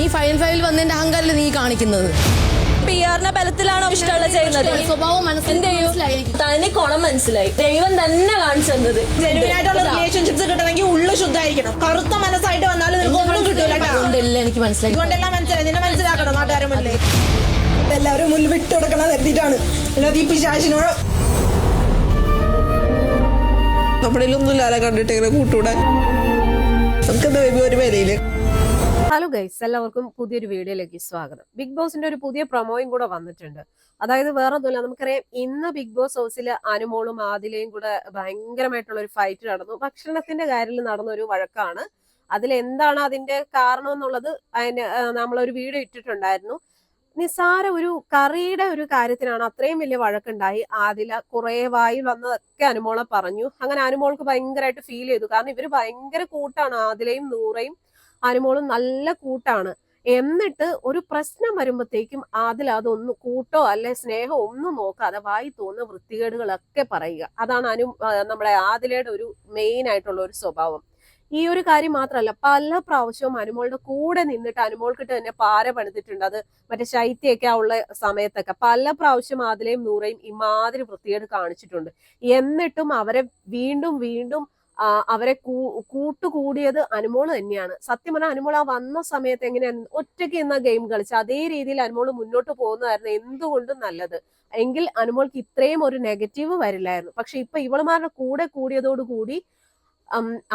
നീ ഫൈനൽ ഫൈവിൽ വന്നതിന്റെ അഹങ്കാരം നീ കാണിക്കുന്നത്. പി ആറിന്റെ ബലത്തിലാണോ ഇഷ്ടമുള്ള ചെയ്യുന്നത്? സ്വഭാവം മനസ്സിൽ എന്ത് ചെയ്യും? മനസ്സിലായി എനിക്ക്. കുണം മനസ്സിലായി. ദൈവം തന്നെ കാണിച്ചു തന്നത്. ജെനുവിനായിട്ടുള്ള റിലേഷൻഷിപ്സ് കിട്ടണമെങ്കിൽ ഉള്ളു ശുദ്ധായിരിക്കണം. കറുത്ത മനസ്സായിട്ട് വന്നാലും നിനക്ക് ഒന്നും കിട്ടൂല കേട്ടോ. എനിക്ക് മനസ്സിലായി. ഇതുകൊണ്ടെല്ലാം മനസ്സിലായി. നിന്നെ മനസ്സിലാക്കണം നാട്ടുകാരെ മുന്നിൽ എല്ലാവരും മുന്നിൽ വിട്ടുകൊടുക്കണം എത്തിയിട്ടാണ് അല്ലാതെ ഈ പിശാചിനോട് നമ്മുടെ ഒന്നുമില്ലാതെ കണ്ടിട്ട് ഇങ്ങനെ കൂട്ടൂടെ. നമുക്ക് എന്താ ബേബി ഒരു വിലയിൽ ഹലോ ഗൈസ് എല്ലാവർക്കും പുതിയൊരു വീഡിയോയിലേക്ക് സ്വാഗതം. ബിഗ് ബോസിന്റെ ഒരു പുതിയ പ്രൊമോയും കൂടെ വന്നിട്ടുണ്ട്. അതായത് വേറെ ഒന്നുമില്ല നമുക്കറിയാം ഇന്ന് ബിഗ് ബോസ് ഹൗസിൽ അനുമോളും ആദിലയും കൂടെ ഭയങ്കരമായിട്ടുള്ള ഒരു ഫൈറ്റ് നടന്നു. ഭക്ഷണത്തിന്റെ കാര്യത്തിൽ നടന്ന ഒരു വഴക്കാണ്. അതിൽ എന്താണ് അതിന്റെ കാരണം എന്നുള്ളത് അതിന് നമ്മളൊരു വീഡിയോ ഇട്ടിട്ടുണ്ടായിരുന്നു. നിസാര ഒരു കറിയുടെ ഒരു കാര്യത്തിനാണ് അത്രയും വലിയ വഴക്കുണ്ടായി. ആദില കുറെ വായിൽ വന്നതൊക്കെ അനുമോളെ പറഞ്ഞു. അങ്ങനെ അനുമോൾക്ക് ഭയങ്കരമായിട്ട് ഫീൽ ചെയ്തു. കാരണം ഇവർ ഭയങ്കര കൂട്ടാണ് ആദിലയും നൂറയും. അനുമോളും നല്ല കൂട്ടാണ്. എന്നിട്ട് ഒരു പ്രശ്നം വരുമ്പോഴത്തേക്കും അതിൽ അതൊന്നും കൂട്ടോ അല്ലെ സ്നേഹം ഒന്നും നോക്കാതെ വായി തോന്നുന്ന വൃത്തികേടുകളൊക്കെ പറയുക. അതാണ് അനു നമ്മുടെ ആദിലയുടെ ഒരു മെയിൻ ആയിട്ടുള്ള ഒരു സ്വഭാവം. ഈ ഒരു കാര്യം മാത്രമല്ല പല പ്രാവശ്യവും അനുമോളുടെ കൂടെ നിന്നിട്ട് അനുമോൾക്കിട്ട് തന്നെ പാര പണിതിട്ടുണ്ട്. അത് മറ്റേ ശൈത്യൊക്കെ ഉള്ള സമയത്തൊക്കെ. പല പ്രാവശ്യം ആദിലയും നൂറേയും ഇമാതിരി വൃത്തികേട് കാണിച്ചിട്ടുണ്ട്. എന്നിട്ടും അവരെ വീണ്ടും വീണ്ടും അവരെ കൂട്ടുകൂടിയത് അനുമോൾ തന്നെയാണ്. സത്യം പറഞ്ഞാൽ അനുമോൾ ആ വന്ന സമയത്ത് എങ്ങനെയാണ് ഒറ്റയ്ക്ക് എന്ന ഗെയിം കളിച്ച് അതേ രീതിയിൽ അനുമോൾ മുന്നോട്ട് പോകുന്നതായിരുന്നു എന്തുകൊണ്ടും നല്ലത്. എങ്കിൽ അനുമോൾക്ക് ഇത്രയും ഒരു നെഗറ്റീവ് വരില്ലായിരുന്നു. പക്ഷെ ഇപ്പൊ ഇവളുമാരുടെ കൂടെ കൂടിയതോടുകൂടി കൂടി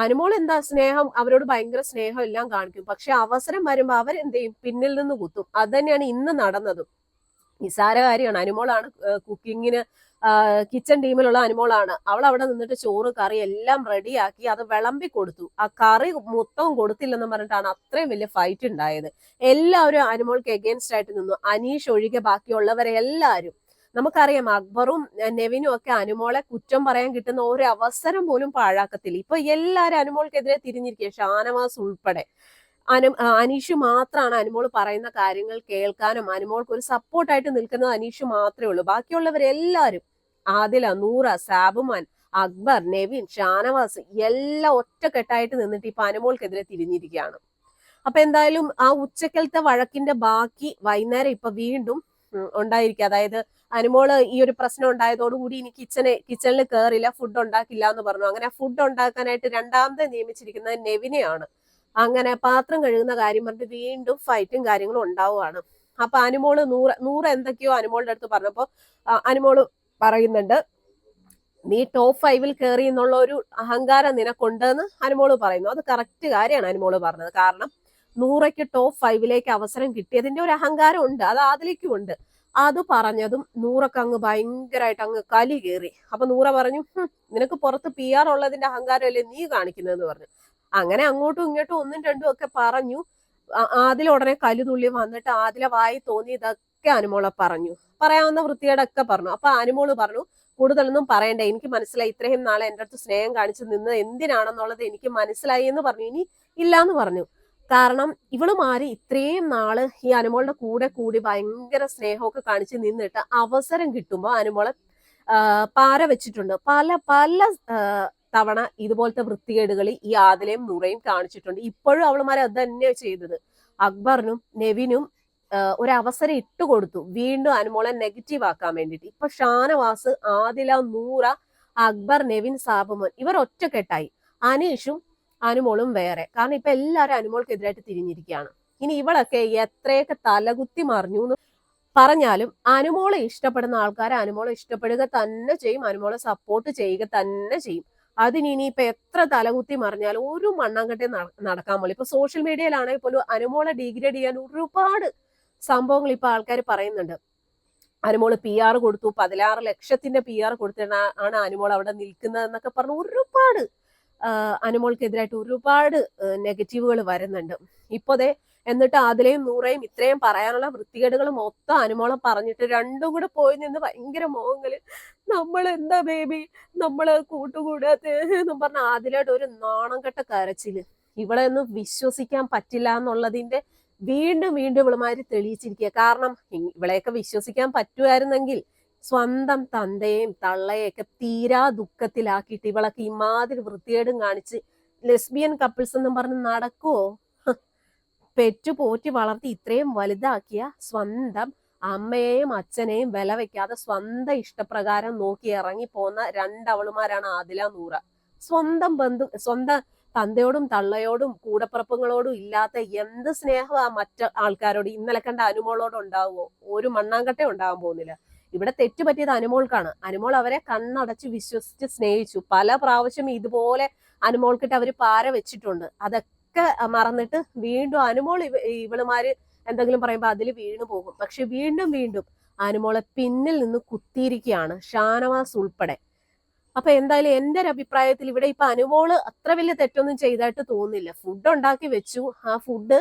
അനുമോൾ എന്താ സ്നേഹം? അവരോട് ഭയങ്കര സ്നേഹം എല്ലാം കാണിക്കും. പക്ഷെ അവസരം വരുമ്പോ അവരെന്ത് ചെയ്യും പിന്നിൽ നിന്ന് കുത്തും. അത് തന്നെയാണ് ഇന്ന് നടന്നതും. നിസാര കാര്യമാണ്. അനുമോളാണ് കുക്കിങ്ങിന് കിച്ചൺ ടീമിലുള്ള അനുമോളാണ്. അവൾ അവിടെ നിന്നിട്ട് ചോറ് കറി എല്ലാം റെഡിയാക്കി അത് വിളമ്പി കൊടുത്തു. ആ കറി മൊത്തം കൊടുത്തില്ലെന്ന് പറഞ്ഞിട്ടാണ് അത്രയും വലിയ ഫൈറ്റ് ഉണ്ടായത്. എല്ലാവരും അനുമോൾക്ക് എഗെയിൻസ്റ്റ് ആയിട്ട് നിന്നു. അനീഷ് ഒഴികെ ബാക്കിയുള്ളവരെ എല്ലാവരും. നമുക്കറിയാം അക്ബറും നെവിനും ഒക്കെ അനുമോളെ കുറ്റം പറയാൻ കിട്ടുന്ന ഒരു അവസരം പോലും പാഴാക്കത്തില്ല. ഇപ്പൊ എല്ലാവരും അനുമോൾക്കെതിരെ തിരിഞ്ഞിരിക്കുക ഷാനവാസ് ഉൾപ്പെടെ. അനു അനീഷ് മാത്രമാണ് അനുമോൾ പറയുന്ന കാര്യങ്ങൾ കേൾക്കാനും അനുമോൾക്ക് ഒരു സപ്പോർട്ടായിട്ട് നിൽക്കുന്നത് അനീഷ് മാത്രമേ ഉള്ളൂ. ബാക്കിയുള്ളവരെല്ലാവരും ആദില നൂറ സാബുമാൻ അക്ബർ നെവിൻ ഷാനവാസ് എല്ലാം ഒറ്റക്കെട്ടായിട്ട് നിന്നിട്ട് ഈ പനമോൾക്കെതിരെ തിരിഞ്ഞിരിക്കുകയാണ്. അപ്പൊ എന്തായാലും ആ ഉച്ചക്കലത്തെ വഴക്കിന്റെ ബാക്കി വൈകുന്നേരം ഇപ്പൊ വീണ്ടും ഉണ്ടായിരിക്കുക അതായത് അനുമോൾ ഈ ഒരു പ്രശ്നം ഉണ്ടായതോടുകൂടി ഇനി കിച്ചനെ കിച്ചണിൽ കയറില്ല ഫുഡ് ഉണ്ടാക്കില്ല എന്ന് പറഞ്ഞു. അങ്ങനെ ഫുഡ് ഉണ്ടാക്കാനായിട്ട് രണ്ടാമത്തെ നിയമിച്ചിരിക്കുന്നത് നെവിനെയാണ്. അങ്ങനെ പാത്രം കഴുകുന്ന കാര്യം പറഞ്ഞിട്ട് വീണ്ടും ഫൈറ്റും കാര്യങ്ങളും ഉണ്ടാവുകയാണ്. അപ്പൊ അനുമോൾ നൂറ് നൂറ് എന്തൊക്കെയോ അനുമോളുടെ അടുത്ത് പറഞ്ഞപ്പോ അനുമോൾ പറയുന്നുണ്ട്. നീ ടോപ്പ് ഫൈവിൽ കയറി എന്നുള്ള ഒരു അഹങ്കാരം നിനക്കുണ്ടെന്ന് അനുമോൾ പറയുന്നു. അത് കറക്റ്റ് കാര്യമാണ് അനുമോൾ പറഞ്ഞത്. കാരണം നൂറയ്ക്ക് ടോപ്പ് ഫൈവിലേക്ക് അവസരം കിട്ടിയതിന്റെ ഒരു അഹങ്കാരം ഉണ്ട്. അത് അതിലേക്കും ഉണ്ട്. അത് പറഞ്ഞതും നൂറൊക്കെ അങ്ങ് ഭയങ്കരമായിട്ട് അങ്ങ് കലി കയറി. അപ്പൊ നൂറ പറഞ്ഞു നിനക്ക് പുറത്ത് പി ആർ ഉള്ളതിന്റെ അഹങ്കാരമല്ലേ നീ കാണിക്കുന്നതെന്ന് പറഞ്ഞു. അങ്ങനെ അങ്ങോട്ടും ഇങ്ങോട്ടും ഒന്നും രണ്ടും ഒക്കെ പറഞ്ഞു. ആദിലുടനെ ആദില ഉടനെ കലുതുള്ളി വന്നിട്ട് ആദില വായി തോന്നി ഇതൊക്കെ അനുമോളെ പറഞ്ഞു. പറയാവുന്ന വൃത്തിയോടൊക്കെ പറഞ്ഞു. അപ്പൊ അനുമോൾ പറഞ്ഞു കൂടുതലൊന്നും പറയണ്ട. എനിക്ക് മനസ്സിലായി ഇത്രയും നാളെ എന്റെ അടുത്ത് സ്നേഹം കാണിച്ചു നിന്നത് എന്തിനാണെന്നുള്ളത് എനിക്ക് മനസ്സിലായി എന്ന് പറഞ്ഞു. ഇനി ഇല്ലാന്ന് പറഞ്ഞു. കാരണം ഇവൾ മാറി ഇത്രയും നാൾ ഈ അനുമോളുടെ കൂടെ കൂടി ഭയങ്കര സ്നേഹമൊക്കെ കാണിച്ച് നിന്നിട്ട് അവസരം കിട്ടുമ്പോൾ അനുമോളെ പാര വെച്ചിട്ടുണ്ട്. പല പല തവണ ഇതുപോലത്തെ വൃത്തികേടുകൾ ഈ ആദിലയും നുറയും കാണിച്ചിട്ടുണ്ട്. ഇപ്പോഴും അവളുമാരെ അത് തന്നെയാണ് ചെയ്തത്. അക്ബറിനും നെവിനും ഒരു അവസരം ഇട്ടുകൊടുത്തു വീണ്ടും അനുമോളെ നെഗറ്റീവ് ആക്കാൻ വേണ്ടിയിട്ട്. ഇപ്പൊ ഷാനവാസ് ആദില നൂറ അക്ബർ നെവിൻ സാബുമോൻ ഇവർ ഒറ്റക്കെട്ടായി. അനീഷും അനുമോളും വേറെ. കാരണം ഇപ്പൊ എല്ലാവരും അനുമോൾക്കെതിരായിട്ട് തിരിഞ്ഞിരിക്കുകയാണ്. ഇനി ഇവളൊക്കെ എത്രയൊക്കെ തലകുത്തി മറിഞ്ഞു എന്ന് പറഞ്ഞാലും അനുമോളെ ഇഷ്ടപ്പെടുന്ന ആൾക്കാർ അനുമോളെ ഇഷ്ടപ്പെടുക തന്നെ ചെയ്യും. അനുമോളെ സപ്പോർട്ട് ചെയ്യുക തന്നെ ചെയ്യും. അതിന് ഇനിയിപ്പൊ എത്ര തലകുത്തി മറിഞ്ഞാലും ഒരു മണ്ണാങ്കട്ടെ നടക്കാൻ പോലും ഇപ്പൊ സോഷ്യൽ മീഡിയയിലാണെങ്കിൽ പോലും അനുമോളെ ഡിഗ്രേഡ് ചെയ്യാൻ ഒരുപാട് സംഭവങ്ങൾ ഇപ്പൊ ആൾക്കാർ പറയുന്നുണ്ട്. അനുമോൾ പി ആർ കൊടുത്തു. പതിനാറ് ലക്ഷത്തിന്റെ പി ആർ കൊടുത്തിട്ട് ആണ് അനുമോൾ അവിടെ നിൽക്കുന്നതെന്നൊക്കെ പറഞ്ഞ് ഒരുപാട് അനുമോൾക്കെതിരായിട്ട് ഒരുപാട് നെഗറ്റീവുകൾ വരുന്നുണ്ട്. ഇപ്പോതേ എന്നിട്ട് അതിലെയും നൂറേയും ഇത്രയും പറയാനുള്ള വൃത്തികേടുകൾ മൊത്തം അനുമോളം പറഞ്ഞിട്ട് രണ്ടും കൂടെ പോയി നിന്ന് ഭയങ്കര മോഹങ്ങളിൽ നമ്മൾ എന്താ ബേബി? നമ്മൾ കൂട്ടുകൂടാത്ത എന്നും പറഞ്ഞ ആദ്യമായിട്ട് ഒരു നാണം കെട്ട കരച്ചിൽ. ഇവളെ ഒന്നും വിശ്വസിക്കാൻ പറ്റില്ല എന്നുള്ളതിന്റെ വീണ്ടും വീണ്ടും ഇവളുമാര് തെളിയിച്ചിരിക്കുക. കാരണം ഇവളെയൊക്കെ വിശ്വസിക്കാൻ പറ്റുമായിരുന്നെങ്കിൽ സ്വന്തം തന്തയെയും തള്ളയെയൊക്കെ തീരാ ദുഃഖത്തിലാക്കിയിട്ട് ഇവളൊക്കെ ഇമാതിരി വൃത്തികേടും കാണിച്ച് ലെസ്ബിയൻ കപ്പിൾസ് എന്നും പറഞ്ഞ് നടക്കുവോ. പെറ്റു പോറ്റി വളർത്തി ഇത്രയും വലുതാക്കിയ സ്വന്തം അമ്മയെയും അച്ഛനെയും വില വെക്കാതെ സ്വന്തം ഇഷ്ടപ്രകാരം നോക്കി ഇറങ്ങി പോന്ന രണ്ടവളുമാരാണ് ആദില നൂറ. സ്വന്തം ബന്ധു സ്വന്തം തന്തയോടും തള്ളയോടും കൂടപ്പിറപ്പുകളോടും ഇല്ലാത്ത എന്ത് സ്നേഹമാ മറ്റ ആൾക്കാരോട് ഇന്നലെ കണ്ട അനുമോളോട് ഉണ്ടാവുമോ ഒരു മണ്ണാങ്കട്ടേ ഉണ്ടാവാൻ പോകുന്നില്ല. ഇവിടെ തെറ്റ് പറ്റിയത് അനുമോൾക്കാണ്. അനുമോൾ അവരെ കണ്ണടച്ച് വിശ്വസിച്ച് സ്നേഹിച്ചു. പല പ്രാവശ്യം ഇതുപോലെ അനുമോൾക്കിട്ട് അവർ പാര വെച്ചിട്ടുണ്ട്. അതൊക്കെ മറന്നിട്ട് വീണ്ടും അനുമോൾ ഇവ ഇവളുമാര് എന്തെങ്കിലും പറയുമ്പോൾ അതിൽ വീണു പോകും. പക്ഷെ വീണ്ടും വീണ്ടും അനുമോളെ പിന്നിൽ നിന്ന് കുത്തിയിരിക്കുകയാണ് ഷാനവാസ് ഉൾപ്പെടെ. അപ്പൊ എന്തായാലും എന്റെ ഒരു അഭിപ്രായത്തിൽ ഇവിടെ ഇപ്പൊ അനുമോൾ അത്ര വലിയ തെറ്റൊന്നും ചെയ്തായിട്ട് തോന്നുന്നില്ല ഫുഡ് ഉണ്ടാക്കി വെച്ചു. ആ ഫുഡ്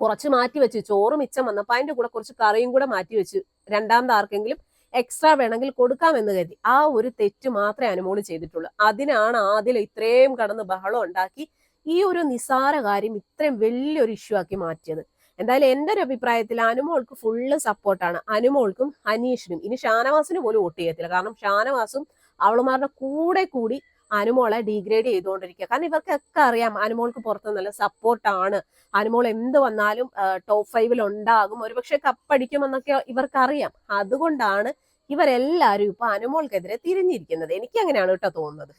കുറച്ച് മാറ്റി വെച്ചു. ചോറ് മിച്ചം വന്നപ്പോ അതിന്റെ കൂടെ കുറച്ച് കറിയും കൂടെ മാറ്റി വെച്ചു. രണ്ടാമത് ആർക്കെങ്കിലും എക്സ്ട്രാ വേണമെങ്കിൽ കൊടുക്കാമെന്ന് കരുതി. ആ ഒരു തെറ്റ് മാത്രമേ അനുമോൾ ചെയ്തിട്ടുള്ളൂ. അതിനാണ് ആദ്യം ഇത്രയും കടന്ന് ബഹളം ഉണ്ടാക്കി ഈ ഒരു നിസാര കാര്യം ഇത്രയും വലിയൊരു ഇഷ്യൂ ആക്കി മാറ്റിയത്. എന്തായാലും എന്റെ ഒരു അഭിപ്രായത്തിൽ അനുമോൾക്ക് ഫുള്ള് സപ്പോർട്ടാണ് അനുമോൾക്കും അനീഷിനും. ഇനി ഷാനവാസിന് പോലും വോട്ട് ചെയ്യത്തില്ല. കാരണം ഷാനവാസും അവളുമാരുടെ കൂടെ കൂടി അനുമോളെ ഡീഗ്രേഡ് ചെയ്തുകൊണ്ടിരിക്കുക. കാരണം ഇവർക്കൊക്കെ അറിയാം അനുമോൾക്ക് പുറത്ത് നല്ല സപ്പോർട്ടാണ് അനുമോൾ എന്ത് വന്നാലും ടോപ്പ് ഫൈവിൽ ഉണ്ടാകും. ഒരുപക്ഷെ കപ്പടിക്കുമെന്നൊക്കെ ഇവർക്കറിയാം. അതുകൊണ്ടാണ് ഇവരെല്ലാരും ഇപ്പൊ അനുമോൾക്കെതിരെ തിരിഞ്ഞിരിക്കുന്നത്. എനിക്ക് അങ്ങനെയാണ് കേട്ടോ തോന്നുന്നത്.